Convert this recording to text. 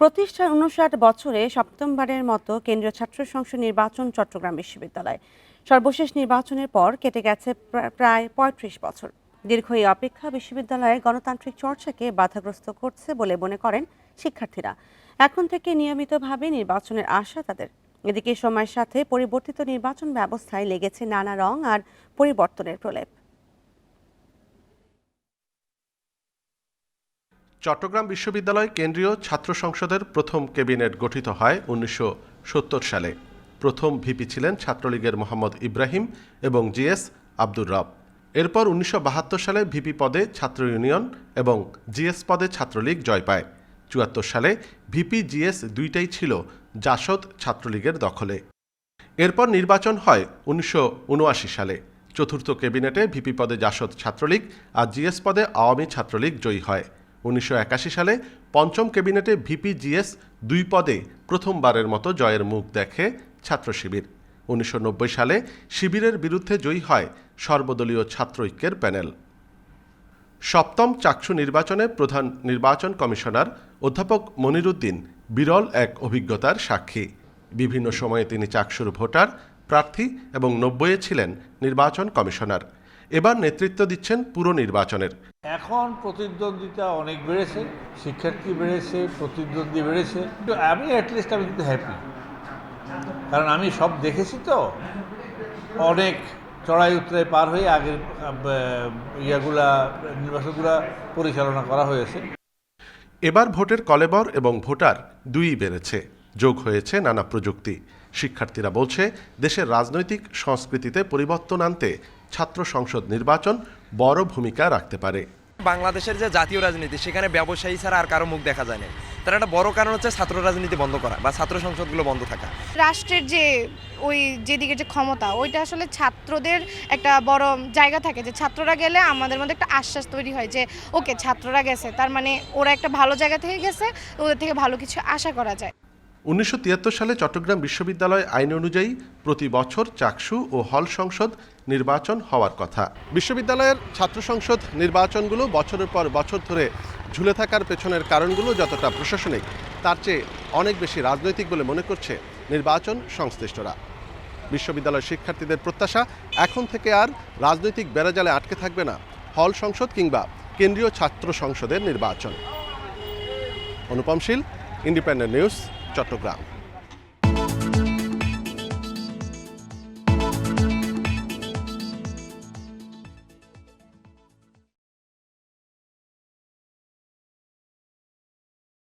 প্রতিষ্ঠার উনষাট বছরে সপ্তমবারের মতো কেন্দ্রীয় ছাত্র সংসদ নির্বাচন চট্টগ্রাম বিশ্ববিদ্যালয়। সর্বশেষ নির্বাচনের পর কেটে গেছে প্রা- প্রায় পঁয়ত্রিশ বছর। দীর্ঘ এই অপেক্ষা বিশ্ববিদ্যালয়ের গণতান্ত্রিক চর্চাকে বাধাগ্রস্ত করছে বলে মনে করেন শিক্ষার্থীরা। এখন থেকে নিয়মিতভাবে নির্বাচনের আশা তাদের। এদিকে সময়ের সাথে পরিবর্তিত নির্বাচন ব্যবস্থায় লেগেছে নানা রং আর পরিবর্তনের প্রলেপ। চট্টগ্রাম বিশ্ববিদ্যালয় কেন্দ্রীয় ছাত্র সংসদের প্রথম ক্যাবিনেট গঠিত হয় উনিশশো সত্তর সালে। প্রথম ভিপি ছিলেন ছাত্রলীগের মোহাম্মদ ইব্রাহিম এবং জিএস আব্দুর রব। এরপর উনিশশো বাহাত্তর সালে ভিপি পদে ছাত্র ইউনিয়ন এবং জিএস পদে ছাত্রলীগ জয় পায়। চুয়াত্তর সালে ভিপি জিএস দুইটাই ছিল জাসদ ছাত্রলীগের দখলে। এরপর নির্বাচন হয় উনিশশো উনআশি সালে। চতুর্থ ক্যাবিনেটে ভিপি পদে জাসদ ছাত্রলীগ আর জিএস পদে আওয়ামী ছাত্রলীগ জয়ী হয়। উনিশশো একাশি সালে পঞ্চম ক্যাবিনেটে ভিপি জিএস দুই পদে প্রথমবারের মতো জয়ের মুখ দেখে ছাত্র শিবির। উনিশশো সালে শিবিরের বিরুদ্ধে জয়ী হয় সর্বদলীয় ছাত্র ঐক্যের প্যানেল। সপ্তম চাকসু নির্বাচনে প্রধান নির্বাচন কমিশনার অধ্যাপক মনিরুদ্দিন বিরল এক অভিজ্ঞতার সাক্ষী। বিভিন্ন সময়ে তিনি চাকসুর ভোটার, প্রার্থী এবং নব্বইয়ে ছিলেন নির্বাচন কমিশনার। এবার নেতৃত্ব দিচ্ছেন পুরো নির্বাচনের। এখন প্রতিদ্বন্দ্বিতা অনেক বেড়েছে শিক্ষার্থী বেড়েছে প্রতিদ্বন্দ্বী বেড়েছে কিন্তু আমি অ্যাটলিস্ট আমি কিন্তু হ্যাপি কারণ আমি সব দেখেছি তো অনেক চড়াই উতরাই পার হয়ে আগের ইয়াগুলা নির্বাচনগুলা পরিচালনা করা হয়েছে। এবার ভোটের কলেবর এবং ভোটার দুইই বেড়েছে। যোগ হয়েছে নানা প্রযুক্তি। শিক্ষার্থীরা বলছে দেশের রাজনৈতিক সংস্কৃতিতে পরিবর্তন আনতে ছাত্র সংসদ নির্বাচন বড় ভূমিকা রাখতে পারে। বাংলাদেশের যে জাতীয় রাজনীতি সেখানে ব্যবসায়ী ছাড়া আর কারও মুখ দেখা যায় না। তার একটা বড় কারণ হচ্ছে ছাত্র রাজনীতি বন্ধ করা বা ছাত্র সংসদগুলো বন্ধ থাকা। রাষ্ট্রের যে ওই যেদিকে যে ক্ষমতা ওইটা আসলে ছাত্রদের একটা বড় জায়গা থাকে যে ছাত্ররা গেলে আমাদের মধ্যে একটা আশ্বাস তৈরি হয় যে ওকে ছাত্ররা গেছে। তার মানে ওরা একটা ভালো জায়গা থেকে গেছে ওদের থেকে ভালো কিছু আশা করা যায়। উনিশশো তিয়াত্তর সালে চট্টগ্রাম বিশ্ববিদ্যালয় আইন অনুযায়ী প্রতি বছর চাকসু ও হল সংসদ নির্বাচন হওয়ার কথা। বিশ্ববিদ্যালয়ের ছাত্র সংসদ নির্বাচনগুলো বছরের পর বছর ধরে ঝুলে থাকার পেছনের কারণগুলো যতটা প্রশাসনিক, তার চেয়ে অনেক বেশি রাজনৈতিক বলে মনে করছে নির্বাচন সংশ্লিষ্টরা। বিশ্ববিদ্যালয়ের শিক্ষার্থীদের প্রত্যাশা এখন থেকে আর রাজনৈতিক বেড়াজালে আটকে থাকবে না, হল সংসদ কিংবা কেন্দ্রীয় ছাত্র সংসদের নির্বাচন। Anupam Shil independent news Chattogram.